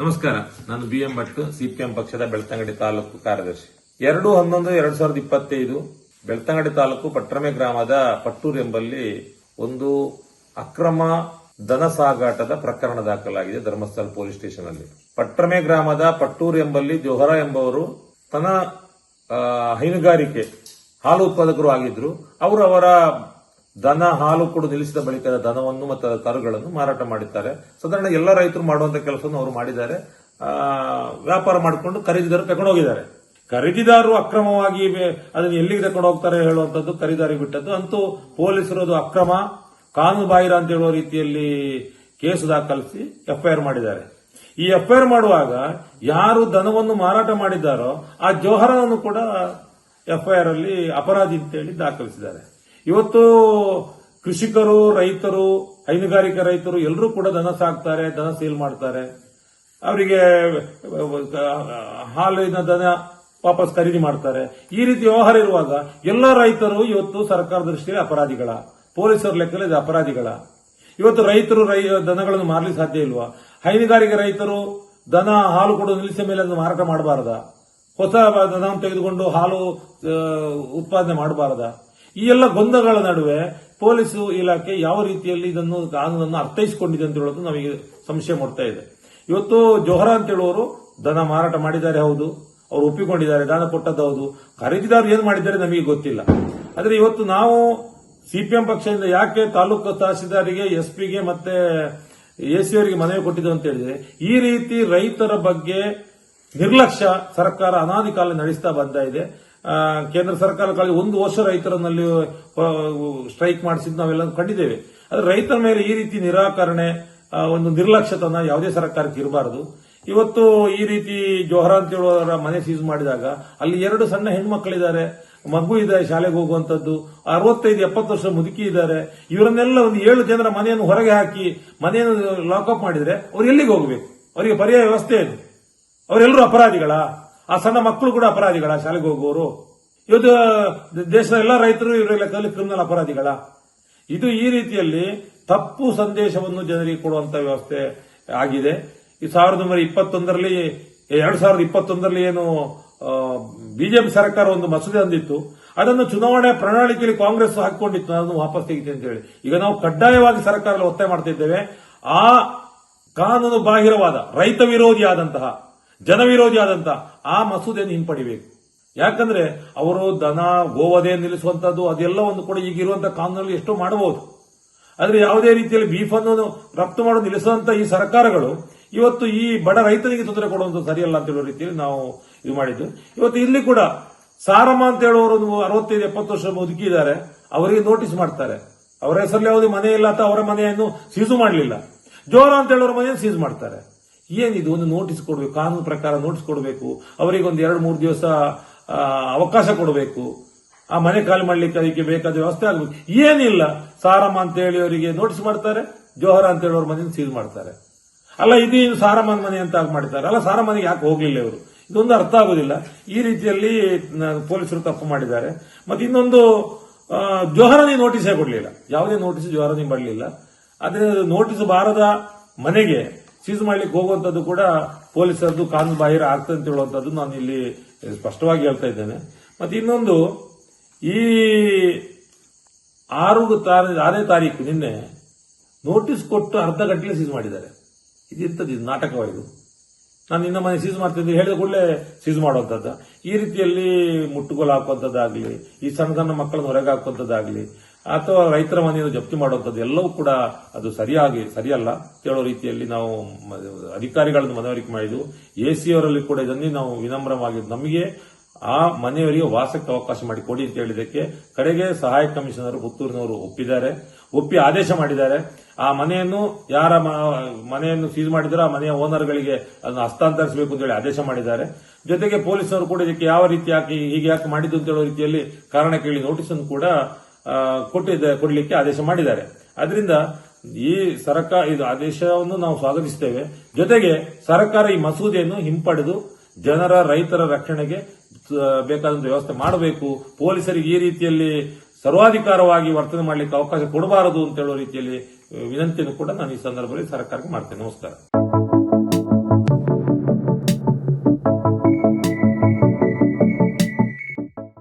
ನಮಸ್ಕಾರ, ನಾನು B M Bhat, CPM ಪಕ್ಷದ ಬೆಳ್ತಂಗಡಿ ತಾಲೂಕು ಕಾರ್ಯದರ್ಶಿ. ಎರಡು ಹನ್ನೊಂದು, ಎರಡ್ ಸಾವಿರದ ಇಪ್ಪತ್ತೈದು ಬೆಳ್ತಂಗಡಿ ತಾಲೂಕು ಪಟ್ರಮೆ ಗ್ರಾಮದ ಪಟ್ಟೂರ್ ಎಂಬಲ್ಲಿ ಒಂದು ಅಕ್ರಮ ದನ ಸಾಗಾಟದ ಪ್ರಕರಣ ದಾಖಲಾಗಿದೆ ಧರ್ಮಸ್ಥಳ ಪೊಲೀಸ್ ಸ್ಟೇಷನ್ ಅಲ್ಲಿ ಪಟ್ರಮೆ ಗ್ರಾಮದ ಪಟ್ಟೂರ್ ಎಂಬಲ್ಲಿ ಜೋಹರ ಎಂಬವರು ತನ್ನ ಹೈನುಗಾರಿಕೆ ಹಾಲು ಉತ್ಪಾದಕರು ಆಗಿದ್ರು. ಅವರು ಅವರ ದನ ಹಾಲು ಕೂಡ ನಿಲ್ಲಿಸಿದ ಬಳಿಕ ದನವನ್ನು ಮತ್ತು ಕರುಗಳನ್ನು ಮಾರಾಟ ಮಾಡಿದ್ದಾರೆ. ಸಾಧಾರಣ ಎಲ್ಲ ರೈತರು ಮಾಡುವಂತ ಕೆಲಸವನ್ನು ಅವರು ಮಾಡಿದ್ದಾರೆ. ವ್ಯಾಪಾರ ಮಾಡಿಕೊಂಡು ಖರೀದಿದಾರರು ತಗೊಂಡು ಹೋಗಿದ್ದಾರೆ. ಖರೀದಿದಾರರು ಅಕ್ರಮವಾಗಿ ಅದನ್ನು ಎಲ್ಲಿಗೆ ತಗೊಂಡು ಹೋಗ್ತಾರೆ ಹೇಳುವಂತದ್ದು ಖರೀದಾರಿಗೆ ಬಿಟ್ಟದ್ದು. ಅಂತೂ ಪೊಲೀಸರು ಅದು ಅಕ್ರಮ, ಕಾನೂನು ಬಾಹಿರ ಅಂತ ಹೇಳುವ ರೀತಿಯಲ್ಲಿ ಕೇಸು ದಾಖಲಿಸಿ ಎಫ್ಐಆರ್ ಮಾಡಿದ್ದಾರೆ. ಈ ಎಫ್ಐಆರ್ ಮಾಡುವಾಗ ಯಾರು ದನವನ್ನು ಮಾರಾಟ ಮಾಡಿದ್ದಾರೋ ಆ ಜೋಹರನನ್ನು ಕೂಡ ಎಫ್ಐಆರ್ ಅಲ್ಲಿ ಅಪರಾಧಿ ಅಂತೇಳಿ ದಾಖಲಿಸಿದ್ದಾರೆ. ಇವತ್ತು ಕೃಷಿಕರು, ರೈತರು, ಹೈನುಗಾರಿಕೆ ರೈತರು ಎಲ್ಲರೂ ಕೂಡ ದನ ಸಾಕ್ತಾರೆ, ದನ ಸೇಲ್ ಮಾಡ್ತಾರೆ. ಅವರಿಗೆ, ಹಾಲಿನ ದನ ವಾಪಸ್ ಖರೀದಿ ಮಾಡ್ತಾರೆ. ಈ ರೀತಿ ವ್ಯವಹಾರ ಇರುವಾಗ ಎಲ್ಲ ರೈತರು ಇವತ್ತು ಸರ್ಕಾರದ ದೃಷ್ಟಿಯಲ್ಲಿ ಅಪರಾಧಿಗಳ, ಪೊಲೀಸರ ಲೆಕ್ಕದಲ್ಲಿ ಅಪರಾಧಿಗಳ. ಇವತ್ತು ರೈತರು ದನಗಳನ್ನು ಮಾರಲಿ ಸಾಧ್ಯ ಇಲ್ವಾ? ಹೈನುಗಾರಿಕೆ ರೈತರು ದನ, ಹಾಲು ಕೊಡೋದು ನಿಲ್ಲಿಸಿದ ಮೇಲೆ ಅದನ್ನು ಮಾರಾಟ ಮಾಡಬಾರ್ದ? ಹೊಸ ದನವನ್ನು ತೆಗೆದುಕೊಂಡು ಹಾಲು ಉತ್ಪಾದನೆ ಮಾಡಬಾರದ? ಈ ಎಲ್ಲ ಗೊಂದಲಗಳ ನಡುವೆ ಪೊಲೀಸ್ ಇಲಾಖೆ ಯಾವ ರೀತಿಯಲ್ಲಿ ಇದನ್ನು ಕಾನೂನನ್ನು ಅರ್ಥೈಸಿಕೊಂಡಿದೆ ಅಂತ ಹೇಳೋದು ನಮಗೆ ಸಂಶಯ ಮೂಡ್ತಾ ಇದೆ. ಇವತ್ತು ಜೋಹರ ಅಂತ ಹೇಳುವವರು ದನ ಮಾರಾಟ ಮಾಡಿದ್ದಾರೆ, ಹೌದು. ಅವರು ಒಪ್ಪಿಕೊಂಡಿದ್ದಾರೆ, ದಾನ ಕೊಟ್ಟದ್ದು ಹೌದು. ಖರೀದಿದಾರರು ಏನ್ ಮಾಡಿದ್ದಾರೆ ನಮಗೆ ಗೊತ್ತಿಲ್ಲ. ಆದ್ರೆ ಇವತ್ತು ನಾವು ಸಿಪಿಎಂ ಪಕ್ಷದಿಂದ ಯಾಕೆ ತಾಲೂಕು ತಹಸೀಲ್ದಾರಿಗೆ, ಎಸ್ಪಿಗೆ ಮತ್ತೆ ಎಸಿ ಅವರಿಗೆ ಮನವಿ ಕೊಟ್ಟಿದ್ದು ಅಂತ ಹೇಳಿದ್ರೆ, ಈ ರೀತಿ ರೈತರ ಬಗ್ಗೆ ನಿರ್ಲಕ್ಷ್ಯ ಸರ್ಕಾರ ಅನಾದಿ ಕಾಲ ನಡೆಸ್ತಾ ಬಂದ ಇದೆ. ಕೇಂದ್ರ ಸರ್ಕಾರ ಕಳೆದ ಒಂದು ವರ್ಷ ರೈತರನ್ನಲ್ಲಿ ಸ್ಟ್ರೈಕ್ ಮಾಡಿಸಿದ್ದು ನಾವೆಲ್ಲ ಕಂಡಿದ್ದೇವೆ. ಆದ್ರೆ ರೈತರ ಮೇಲೆ ಈ ರೀತಿ ನಿರಾಕರಣೆ ಒಂದು ನಿರ್ಲಕ್ಷ್ಯತನ ಯಾವುದೇ ಸರ್ಕಾರಕ್ಕೆ ಇರಬಾರದು. ಇವತ್ತು ಈ ರೀತಿ ಜೋಹರ ಅಂತ ಹೇಳುವವರ ಮನೆ ಸೀಸ್ ಮಾಡಿದಾಗ ಅಲ್ಲಿ ಎರಡು ಸಣ್ಣ ಹೆಣ್ಮಕ್ಳಿದ್ದಾರೆ. ಮಗು ಇದೆ, ಶಾಲೆಗೆ ಹೋಗುವಂತದ್ದು. ಅರವತ್ತೈದು, ಎಪ್ಪತ್ತು ವರ್ಷ ಮುದುಕಿ ಇದ್ದಾರೆ. ಇವರನ್ನೆಲ್ಲ ಒಂದು ಏಳು ಜನರ ಮನೆಯನ್ನು ಹೊರಗೆ ಹಾಕಿ ಮನೆಯನ್ನು ಲಾಕಪ್ ಮಾಡಿದ್ರೆ ಅವ್ರು ಎಲ್ಲಿಗೆ ಹೋಗಬೇಕು? ಅವರಿಗೆ ಪರ್ಯಾಯ ವ್ಯವಸ್ಥೆ ಏನು? ಅವರೆಲ್ಲರೂ ಅಪರಾಧಿಗಳ? ಆ ಸಣ್ಣ ಮಕ್ಕಳು ಕೂಡ ಅಪರಾಧಿಗಳ ಶಾಲೆಗೆ ಹೋಗುವವರು ಇವತ್ತು ದೇಶದ ಎಲ್ಲ ರೈತರು ಇವರ ಲೆಕ್ಕದಲ್ಲಿ ಕ್ರಿಮಿನಲ್ ಅಪರಾಧಿಗಳ. ಇದು ಈ ರೀತಿಯಲ್ಲಿ ತಪ್ಪು ಸಂದೇಶವನ್ನು ಜನರಿಗೆ ಕೊಡುವಂತ ವ್ಯವಸ್ಥೆ ಆಗಿದೆ. ಈ ಸಾವಿರದ ಒಂಬೈನೂರ ಇಪ್ಪತ್ತೊಂದರಲ್ಲಿ ಎರಡ್ ಸಾವಿರದ ಇಪ್ಪತ್ತೊಂದರಲ್ಲಿ ಏನು ಬಿಜೆಪಿ ಸರ್ಕಾರ ಒಂದು ಮಸೂದೆ ಅಂದಿತ್ತು. ಅದನ್ನು ಚುನಾವಣೆ ಪ್ರಣಾಳಿಕೆಯಲ್ಲಿ ಕಾಂಗ್ರೆಸ್ ಹಾಕೊಂಡಿತ್ತು ಅದನ್ನು ವಾಪಸ್ ತೆಗಿತೀನಿ ಅಂತ ಹೇಳಿ. ಈಗ ನಾವು ಕಡ್ಡಾಯವಾಗಿ ಸರ್ಕಾರ ಒತ್ತಾಯ ಮಾಡ್ತಿದ್ದೇವೆ. ಆ ಕಾನೂನು ಬಾಹಿರವಾದ, ರೈತ ವಿರೋಧಿಯಾದಂತಹ ಜನ ಆದಂತ ಆ ಮಸೂದೆಯನ್ನು ಹಿಂಪಡಿಬೇಕು ಯಾಕಂದ್ರೆ ಅವರು ದನ ಗೋವದೆ ನಿಲ್ಲಿಸುವಂತದ್ದು ಅದೆಲ್ಲವನ್ನು ಕೂಡ ಈಗಿರುವಂತಹ ಕಾನೂನಲ್ಲಿ ಎಷ್ಟೋ ಮಾಡಬಹುದು. ಆದ್ರೆ ಯಾವುದೇ ರೀತಿಯಲ್ಲಿ ಬೀಫ್ ಅನ್ನು ರಫ್ತು ಮಾಡಲು ನಿಲ್ಲಿಸುವಂತ ಈ ಸರ್ಕಾರಗಳು ಇವತ್ತು ಈ ಬಡ ರೈತನಿಗೆ ತೊಂದರೆ ಕೊಡುವಂತ ಸರಿಯಲ್ಲ ಅಂತ ಹೇಳೋ ರೀತಿಯಲ್ಲಿ ನಾವು ಇದು ಮಾಡಿದ್ದು. ಇವತ್ತು ಇಲ್ಲಿ ಕೂಡ ಸಾರಮ್ಮ ಅಂತ ಹೇಳುವವರು ಅರವತ್ತೈದು, ಎಪ್ಪತ್ತು ವರ್ಷ ಬದುಕಿದ್ದಾರೆ. ಅವರಿಗೆ ನೋಟಿಸ್ ಮಾಡ್ತಾರೆ. ಅವರ ಹೆಸರಲ್ಲಿ ಯಾವುದೇ ಮನೆ ಇಲ್ಲ ಅಥವಾ ಅವರ ಮನೆಯನ್ನು ಸೀಸು ಮಾಡಲಿಲ್ಲ. ಜೋರ ಅಂತ ಹೇಳೋರ ಮನೆಯನ್ನು ಸೀಸ್ ಮಾಡ್ತಾರೆ. ಏನಿದು ಒಂದು ನೋಟಿಸ್ ಕೊಡಬೇಕು? ಕಾನೂನು ಪ್ರಕಾರ ನೋಟಿಸ್ ಕೊಡಬೇಕು? ಅವರಿಗೆ ಒಂದು ಎರಡು, ಮೂರು ದಿವಸ ಅವಕಾಶ ಕೊಡಬೇಕು? ಆ ಮನೆ ಖಾಲಿ ಮಾಡ್ಲಿಕ್ಕೆ ಅದಕ್ಕೆ ಬೇಕಾದ ವ್ಯವಸ್ಥೆ ಆಗಬೇಕು. ಏನಿಲ್ಲ. ಸಾರಮ್ಮ ಅಂತ ಹೇಳಿ ಅವರಿಗೆ ನೋಟಿಸ್ ಮಾಡ್ತಾರೆ. ಜೋಹರ ಅಂತ ಹೇಳಿ ಅವ್ರ ಮನೆಯನ್ನು ಸೀಲ್ ಮಾಡ್ತಾರೆ. ಅಲ್ಲ, ಇದು ಸಾರಮ್ಮನ ಮನೆ ಅಂತ ಮಾಡ್ತಾರೆ ಅಲ್ಲ, ಸಾರಮ್ಮನಿಗೆ ಯಾಕೆ ಹೋಗ್ಲಿಲ್ಲ ಇವರು? ಇದೊಂದು ಅರ್ಥ ಆಗುದಿಲ್ಲ. ಈ ರೀತಿಯಲ್ಲಿ ಪೊಲೀಸರು ತಪ್ಪು ಮಾಡಿದ್ದಾರೆ. ಮತ್ತೆ ಇನ್ನೊಂದು ಜೋಹರನಿ ನೋಟಿಸೇ ಕೊಡಲಿಲ್ಲ. ಯಾವುದೇ ನೋಟಿಸ್ ಜೋಹರನಿ ಬರಲಿಲ್ಲ ಆದ್ರೆ ನೋಟಿಸ್ ಬಾರದ ಮನೆಗೆ ಸೀಸ್ ಮಾಡ್ಲಿಕ್ಕೆ ಹೋಗುವಂತದ್ದು ಕೂಡ ಪೊಲೀಸರದ್ದು ಕಾನೂನು ಬಾಹಿರ ಆಗ್ತದೆ ಅಂತ ಹೇಳುವಂತದ್ದು ನಾನು ಇಲ್ಲಿ ಸ್ಪಷ್ಟವಾಗಿ ಹೇಳ್ತಾ ಇದ್ದೇನೆ. ಮತ್ತೆ ಇನ್ನೊಂದು, ಈ ಆರು ಆರನೇ ತಾರೀಕು ನಿನ್ನೆ ನೋಟಿಸ್ ಕೊಟ್ಟು ಅರ್ಧ ಗಂಟೆ ಸೀಸ್ ಮಾಡಿದ್ದಾರೆ. ಇದಿರ್ತದೆ ಇದು ನಾಟಕವಾಗಿದೆ ನಾನು ನಿನ್ನ ಮನೆ ಸೀಸ್ ಮಾಡ್ತಿದ್ದೆ ಹೇಳಿದ ಕೂಡಲೇ ಸೀಸ್ ಮಾಡುವಂಥದ್ದು ಈ ರೀತಿಯಲ್ಲಿ ಮುಟ್ಟುಗೋಲು ಹಾಕುವಂಥದ್ದಾಗಲಿ ಈ ಸಣ್ಣ ಸಣ್ಣ ಮಕ್ಕಳನ್ನು ಹೊರಗೆ ಹಾಕುವಂಥದ್ದಾಗಲಿ ಅಥವಾ ರೈತರ ಮನೆಯನ್ನು ಜಪ್ತಿ ಮಾಡುವಂಥದ್ದು ಎಲ್ಲವೂ ಕೂಡ ಅದು ಸರಿಯಾಗಿ, ಸರಿಯಲ್ಲ. ಕೇಳೋ ರೀತಿಯಲ್ಲಿ ನಾವು ಅಧಿಕಾರಿಗಳನ್ನು ಮನವರಿಕೆ ಮಾಡಿದ್ದು ಎ ಸಿ ಅವರಲ್ಲಿ ಕೂಡ ಇದನ್ನೇ ನಾವು ವಿನಮ್ರವಾಗಿ ನಮಗೆ ಆ ಮನೆಯವರಿಗೆ ವಾಸಕ್ಕೆ ಅವಕಾಶ ಮಾಡಿ ಕೊಡಿ ಅಂತ ಹೇಳಿದಕ್ಕೆ ಕಡೆಗೆ ಸಹಾಯಕ ಕಮಿಷನರ್ ಪುತ್ತೂರಿನವರು ಒಪ್ಪಿದ್ದಾರೆ. ಒಪ್ಪಿ ಆದೇಶ ಮಾಡಿದ್ದಾರೆ. ಆ ಮನೆಯನ್ನು ಯಾರ ಮನೆಯನ್ನು ಸೀಸ್ ಮಾಡಿದರೋ ಆ ಮನೆಯ ಓನರ್ಗಳಿಗೆ ಅದನ್ನು ಹಸ್ತಾಂತರಿಸಬೇಕು ಅಂತ ಹೇಳಿ ಆದೇಶ ಮಾಡಿದ್ದಾರೆ. ಜೊತೆಗೆ ಪೊಲೀಸರು ಕೂಡ ಇದಕ್ಕೆ ಯಾವ ರೀತಿ ಯಾಕೆ ಹೀಗೆ ಯಾಕೆ ಮಾಡಿದ್ದು ಅಂತ ಹೇಳೋ ರೀತಿಯಲ್ಲಿ ಕಾರಣ ಕೇಳಿ ನೋಟಿಸ್ ಅನ್ನು ಕೂಡ ಕೊಟ್ಟಿದ್ದ ಕೊಡಲಿಕ್ಕೆ ಆದೇಶ ಮಾಡಿದ್ದಾರೆ. ಅದರಿಂದ ಈ ಸರ್ಕಾರ ಇದು ಆದೇಶವನ್ನು ನಾವು ಸ್ವಾಗತಿಸುತ್ತೇವೆ ಜೊತೆಗೆ ಸರ್ಕಾರ ಈ ಮಸೂದೆಯನ್ನು ಹಿಂಪಡೆದು ಜನರ, ರೈತರ ರಕ್ಷಣೆಗೆ ಬೇಕಾದಂತ ವ್ಯವಸ್ಥೆ ಮಾಡಬೇಕು. ಪೊಲೀಸರಿಗೆ ಈ ರೀತಿಯಲ್ಲಿ ಸರ್ವಾಧಿಕಾರವಾಗಿ ವರ್ತನೆ ಮಾಡಲಿಕ್ಕೆ ಅವಕಾಶ ಕೊಡಬಾರದು ಅಂತ ಹೇಳುವ ರೀತಿಯಲ್ಲಿ ವಿನಂತಿಯನ್ನು ಕೂಡ ನಾನು ಈ ಸಂದರ್ಭದಲ್ಲಿ ಸರ್ಕಾರಕ್ಕೆ ಮಾಡ್ತೇನೆ. ನಮಸ್ಕಾರ.